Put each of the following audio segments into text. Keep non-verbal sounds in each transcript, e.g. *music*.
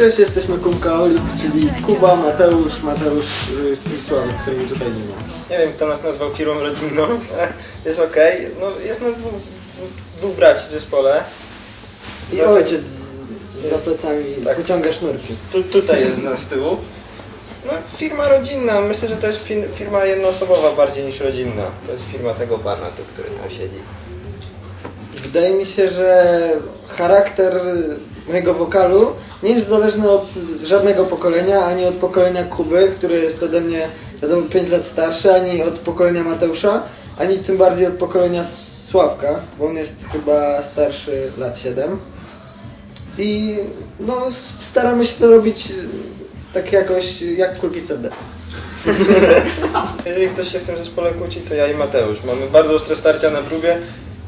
Cześć, jesteśmy Kumkaolik, czyli Kuba, Mateusz, Mateusz y, i Sławek, której tutaj nie ma. Nie wiem, kto nas nazwał firmą rodzinną. *laughs* Jest okej. No, jest nas dwóch, dwóch braci w zespole. I Zatem- ojciec z, za Jest- plecami tak. wyciąga sznurki. Tu, tutaj jest za z tyłu. No, firma rodzinna. Myślę, że to jest fi- firma jednoosobowa bardziej niż rodzinna. To jest firma tego pana, tu, który tam siedzi. Wydaje mi się, że charakter mojego wokalu nie jest zależny od żadnego pokolenia, ani od pokolenia Kuby, który jest ode mnie wiadomo 5 lat starszy, ani od pokolenia Mateusza, ani tym bardziej od pokolenia Sławka, bo on jest chyba starszy lat 7. I no, staramy się to robić y, tak jakoś jak kulki CD. *laughs* Jeżeli ktoś się w tym zespole kłóci, to ja i Mateusz. Mamy bardzo ostre starcia na próbie,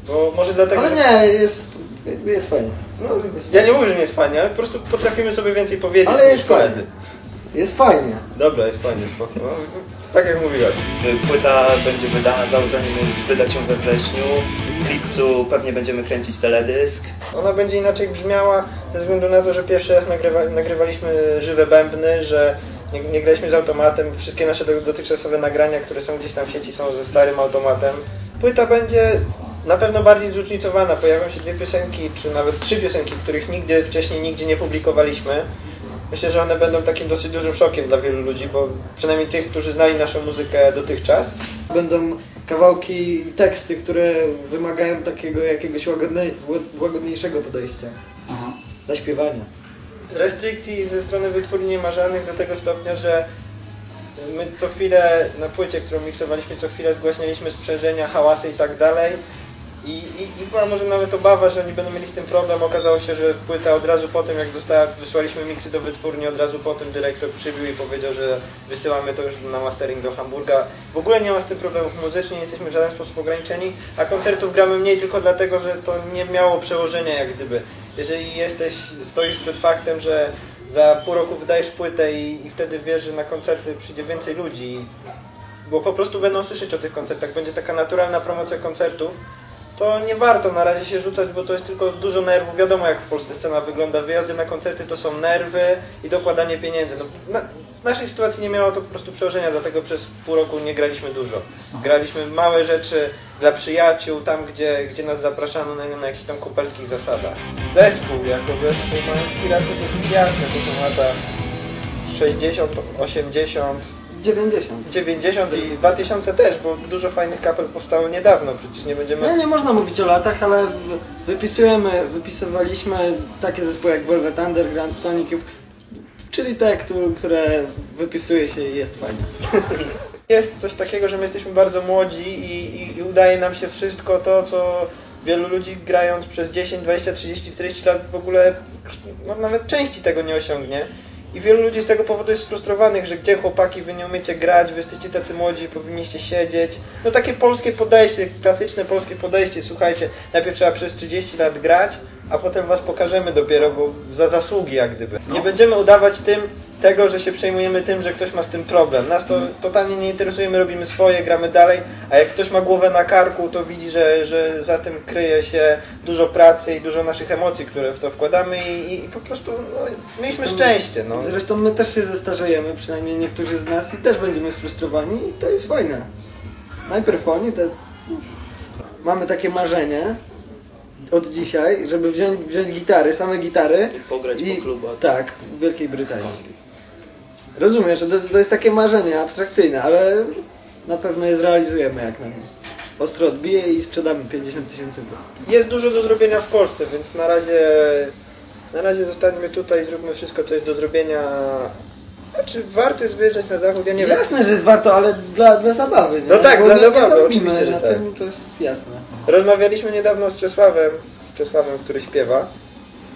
bo może dlatego... Ale nie, jest, jest fajnie. No, jest ja nie mówię, że nie jest fajnie, ale po prostu potrafimy sobie więcej powiedzieć Ale niż jest koledzy. fajnie. Jest fajnie. Dobra, jest fajnie, spoko. No, tak jak mówiłem. Płyta będzie wydana, założeniem jest wydać ją we wrześniu. W lipcu pewnie będziemy kręcić teledysk. Ona będzie inaczej brzmiała ze względu na to, że pierwszy raz nagrywa, nagrywaliśmy żywe bębny, że nie, nie graliśmy z automatem. Wszystkie nasze do- dotychczasowe nagrania, które są gdzieś tam w sieci są ze starym automatem. Płyta będzie na pewno bardziej zróżnicowana. Pojawią się dwie piosenki, czy nawet trzy piosenki, których nigdy wcześniej nigdzie nie publikowaliśmy. Myślę, że one będą takim dosyć dużym szokiem dla wielu ludzi, bo przynajmniej tych, którzy znali naszą muzykę dotychczas. Będą kawałki i teksty, które wymagają takiego jakiegoś łagodnej, ład- łagodniejszego podejścia. Zaśpiewania. restrykcji ze strony wytwórni nie ma żadnych do tego stopnia, że my co chwilę na płycie, którą miksowaliśmy, co chwilę zgłaśnialiśmy sprzężenia, hałasy i tak dalej. I, i, I była może nawet obawa, że oni będą mieli z tym problem. Okazało się, że płyta od razu po tym, jak dostała, wysłaliśmy miksy do wytwórni, od razu po tym dyrektor przybił i powiedział, że wysyłamy to już na mastering do Hamburga. W ogóle nie ma z tym problemów muzycznie, nie jesteśmy w żaden sposób ograniczeni, a koncertów gramy mniej tylko dlatego, że to nie miało przełożenia jak gdyby. Jeżeli jesteś, stoisz przed faktem, że za pół roku wydajesz płytę i, i wtedy wiesz, że na koncerty przyjdzie więcej ludzi, bo po prostu będą słyszeć o tych koncertach, będzie taka naturalna promocja koncertów, to nie warto na razie się rzucać, bo to jest tylko dużo nerwów. Wiadomo jak w Polsce scena wygląda. Wyjazdy na koncerty to są nerwy i dokładanie pieniędzy. No, na, w naszej sytuacji nie miało to po prostu przełożenia, dlatego przez pół roku nie graliśmy dużo. Graliśmy małe rzeczy dla przyjaciół, tam gdzie, gdzie nas zapraszano na, na jakichś tam kupelskich zasadach. Zespół jako zespół ma inspiracje dosyć jasne. To są lata 60, 80, 90. 90 i 2000 też, bo dużo fajnych kapel powstało niedawno, przecież nie będziemy... Nie, nie można mówić o latach, ale wypisujemy, wypisywaliśmy takie zespoły jak Velvet Underground, Sonic Youth, czyli te, któ- które wypisuje się i jest fajnie. *laughs* Jest coś takiego, że my jesteśmy bardzo młodzi i, i, i udaje nam się wszystko to, co wielu ludzi grając przez 10, 20, 30, 40 lat w ogóle no, nawet części tego nie osiągnie. I wielu ludzi z tego powodu jest sfrustrowanych, że gdzie chłopaki, wy nie umiecie grać, wy jesteście tacy młodzi, powinniście siedzieć. No takie polskie podejście, klasyczne polskie podejście, słuchajcie, najpierw trzeba przez 30 lat grać, a potem was pokażemy dopiero, bo za zasługi jak gdyby. Nie będziemy udawać tym tego, że się przejmujemy tym, że ktoś ma z tym problem. Nas to totalnie nie interesuje, my robimy swoje, gramy dalej, a jak ktoś ma głowę na karku, to widzi, że, że za tym kryje się dużo pracy i dużo naszych emocji, które w to wkładamy i, i, i po prostu no, mieliśmy szczęście. No. Zresztą my też się zestarzejemy, przynajmniej niektórzy z nas i też będziemy sfrustrowani i to jest fajne. Najpierw oni, te... mamy takie marzenie od dzisiaj, żeby wziąć, wziąć gitary, same gitary I pograć i po klubach. tak, w Wielkiej Brytanii. Rozumiem, że to, to jest takie marzenie abstrakcyjne, ale na pewno je zrealizujemy jak nam ostro odbije i sprzedamy 50 tysięcy. Jest dużo do zrobienia w Polsce, więc na razie, na razie zostańmy tutaj, zróbmy wszystko, co jest do zrobienia. A czy warto jest wyjeżdżać na zachód? Ja nie wiem. Jasne, że jest warto, ale dla, dla zabawy. Nie? No tak, Bo dla nie, zabawy, zarobimy oczywiście, że na tak. tym, to jest jasne. Rozmawialiśmy niedawno z Czesławem, z Czesławem, który śpiewa.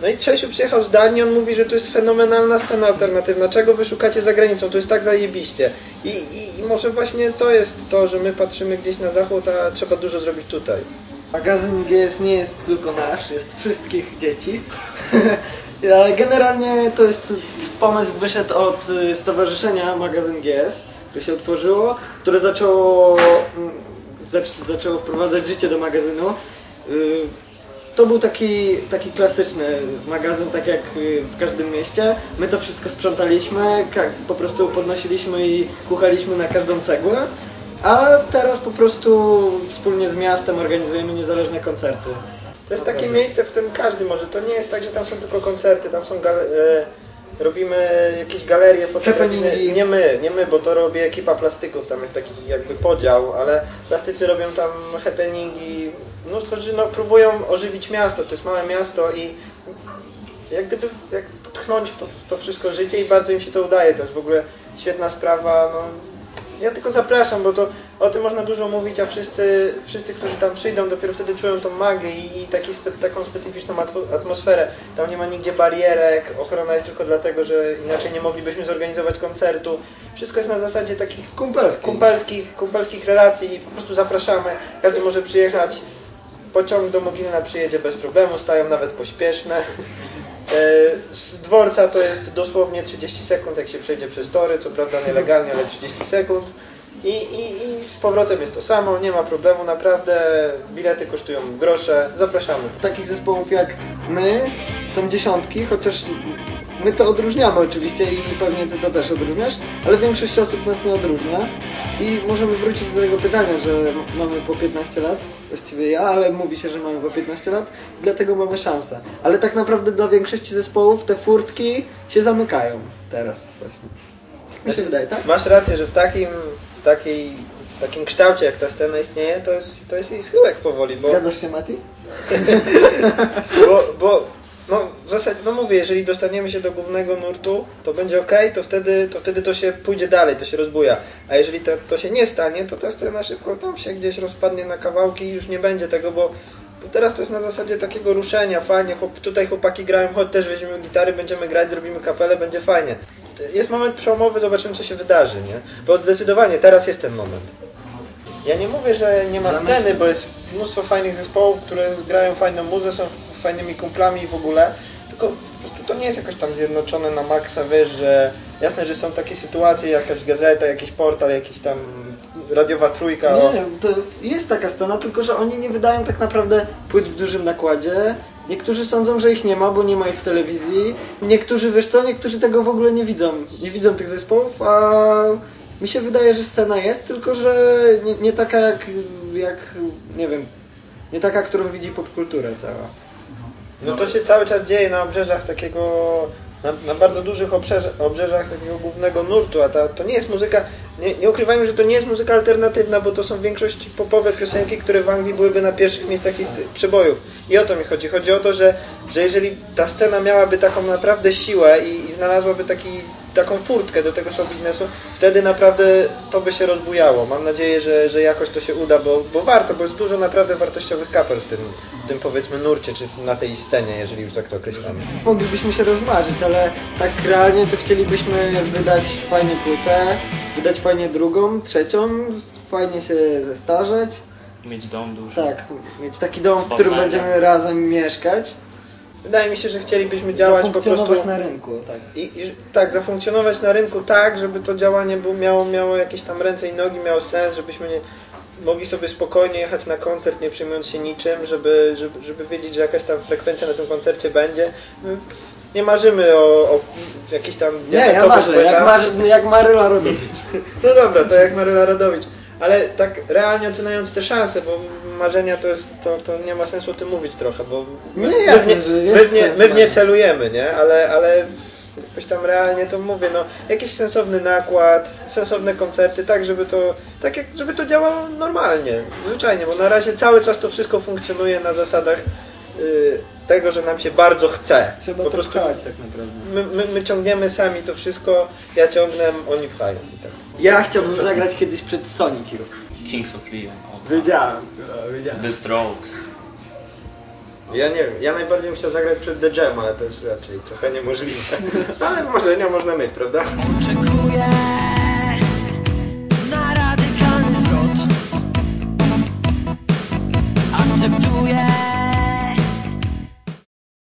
No i Czesiu przyjechał z Danii, on mówi, że to jest fenomenalna scena alternatywna. Czego wy szukacie za granicą? To jest tak zajebiście. I, i, I może właśnie to jest to, że my patrzymy gdzieś na zachód, a trzeba dużo zrobić tutaj. Magazyn GS nie jest tylko nasz, jest wszystkich dzieci. *laughs* Ale generalnie to jest pomysł wyszedł od y, stowarzyszenia Magazyn GS, które się otworzyło, które zaczęło, mm, zac zaczęło wprowadzać życie do magazynu. To był taki, taki klasyczny magazyn, tak jak y, w każdym mieście. My to wszystko sprzątaliśmy, po prostu podnosiliśmy i kuchaliśmy na każdą cegłę. A teraz po prostu wspólnie z miastem organizujemy niezależne koncerty. To jest takie miejsce, w którym każdy może. To nie jest tak, że tam są tylko koncerty, tam są e, robimy jakieś galerie. Happeningi. Nie my, nie my, bo to robi ekipa plastyków, tam jest taki jakby podział, ale plastycy robią tam happeningi, mnóstwo rzeczy, no próbują ożywić miasto, to jest małe miasto i jak gdyby jak tchnąć w to, w to wszystko życie i bardzo im się to udaje, to jest w ogóle świetna sprawa, no ja tylko zapraszam, bo to o tym można dużo mówić, a wszyscy, wszyscy którzy tam przyjdą, dopiero wtedy czują tą magię i, i taki spe, taką specyficzną atmosferę. Tam nie ma nigdzie barierek, ochrona jest tylko dlatego, że inaczej nie moglibyśmy zorganizować koncertu. Wszystko jest na zasadzie takich Kumpelski. kumpelskich, kumpelskich relacji i po prostu zapraszamy. Każdy może przyjechać. Pociąg do Mogilna przyjedzie bez problemu, stają nawet pośpieszne. *laughs* E, Z dworca to jest dosłownie 30 sekund, jak się przejdzie przez tory, co prawda nielegalnie, ale 30 sekund. I, i, I z powrotem jest to samo, nie ma problemu, naprawdę. Bilety kosztują grosze, zapraszamy. Takich zespołów jak my są dziesiątki, chociaż my to odróżniamy oczywiście i pewnie ty to też odróżniasz, ale większość osób nas nie odróżnia. I możemy wrócić do tego pytania, że mamy po 15 lat, właściwie ja, ale mówi się, że mamy po 15 lat, dlatego mamy szansę. Ale tak naprawdę dla większości zespołów te furtki się zamykają teraz właśnie. Tak mi się wydaje, tak? Masz rację, że w takim, takiej, w takim kształcie, jak ta scena istnieje, to jest, to jest jej schyłek powoli, bo... Zgadzasz się, Mati? *laughs* Bo, bo no, w zasadzie, no mówię, jeżeli dostaniemy się do głównego nurtu, to będzie ok, to wtedy, to wtedy to się pójdzie dalej, to się rozbuja. A jeżeli to, to się nie stanie, to ta scena szybko tam się gdzieś rozpadnie na kawałki i już nie będzie tego, bo, bo teraz to jest na zasadzie takiego ruszenia, fajnie, chłop, tutaj chłopaki grają, choć też weźmiemy gitary, będziemy grać, zrobimy kapelę, będzie fajnie. Jest moment przełomowy, zobaczymy co się wydarzy, nie? Bo zdecydowanie teraz jest ten moment. Ja nie mówię, że nie ma sceny, bo jest mnóstwo fajnych zespołów, które grają fajną muzę, są fajnymi kumplami i w ogóle, tylko po prostu to nie jest jakoś tam zjednoczone na maksa, wiesz, że jasne, że są takie sytuacje, jakaś gazeta, jakiś portal, jakiś tam radiowa trójka, o, Nie, to jest taka scena, tylko że oni nie wydają tak naprawdę płyt w dużym nakładzie. Niektórzy sądzą, że ich nie ma, bo nie ma ich w telewizji. Niektórzy, wiesz co, niektórzy tego w ogóle nie widzą. Nie widzą tych zespołów, a mi się wydaje, że scena jest, tylko że nie, nie taka jak, jak, nie wiem, nie taka, którą widzi popkultura cała. No to się cały czas dzieje na obrzeżach takiego, na, na bardzo dużych obrzeżach, takiego głównego nurtu, a ta, to nie jest muzyka, nie, nie ukrywajmy, że to nie jest muzyka alternatywna, bo to są w większości popowe piosenki, które w Anglii byłyby na pierwszych miejscach przebojów. I o to mi chodzi. Chodzi o to, że, że jeżeli ta scena miałaby taką naprawdę siłę i, i znalazłaby taki, taką furtkę do tego show biznesu, wtedy naprawdę to by się rozbujało. Mam nadzieję, że, że jakoś to się uda, bo, bo warto, bo jest dużo naprawdę wartościowych kapel w tym, w tym powiedzmy nurcie, czy na tej scenie, jeżeli już tak to określamy. Moglibyśmy się rozmarzyć, ale tak realnie to chcielibyśmy wydać fajnie płytę, wydać fajnie drugą, trzecią, fajnie się zestarzeć. Mieć dom duży. Tak, mieć taki dom, w którym będziemy razem mieszkać. Wydaje mi się, że chcielibyśmy działać po zafunkcjonować prostu... na rynku, tak. I, i, tak, zafunkcjonować na rynku tak, żeby to działanie było, miało, miało jakieś tam ręce i nogi, miało sens, żebyśmy nie, mogli sobie spokojnie jechać na koncert, nie przejmując się niczym, żeby, żeby, żeby wiedzieć, że jakaś tam frekwencja na tym koncercie będzie. Nie marzymy o, o jakichś tam Nie, ja marzę, jak, marzy, jak Maryla Rodowicz. No dobra, to jak Maryla Radowicz. Ale tak realnie oceniając te szanse, bo marzenia to jest, to, to nie ma sensu o tym mówić trochę, bo my, Nie, my, jasne, w nie, że my, nie, my w nie celujemy, nie? Ale, ale jakoś tam realnie to mówię, no jakiś sensowny nakład, sensowne koncerty, tak żeby to, tak jak, żeby to działało normalnie, zwyczajnie, bo na razie cały czas to wszystko funkcjonuje na zasadach y, tego, że nam się bardzo chce. Trzeba po prostu pchać tak naprawdę. my, my, my ciągniemy sami to wszystko, ja ciągnę, oni pchają i tak. Ja chciałbym zagrać kiedyś przed Sonic Youth. Kings of Leon. o, Wiedziałem, no, wiedziałem. The Strokes. Ja nie wiem, ja najbardziej bym chciał zagrać przed The Jam, ale to jest raczej trochę niemożliwe. *laughs* Ale marzenia można mieć, prawda? Oczekuję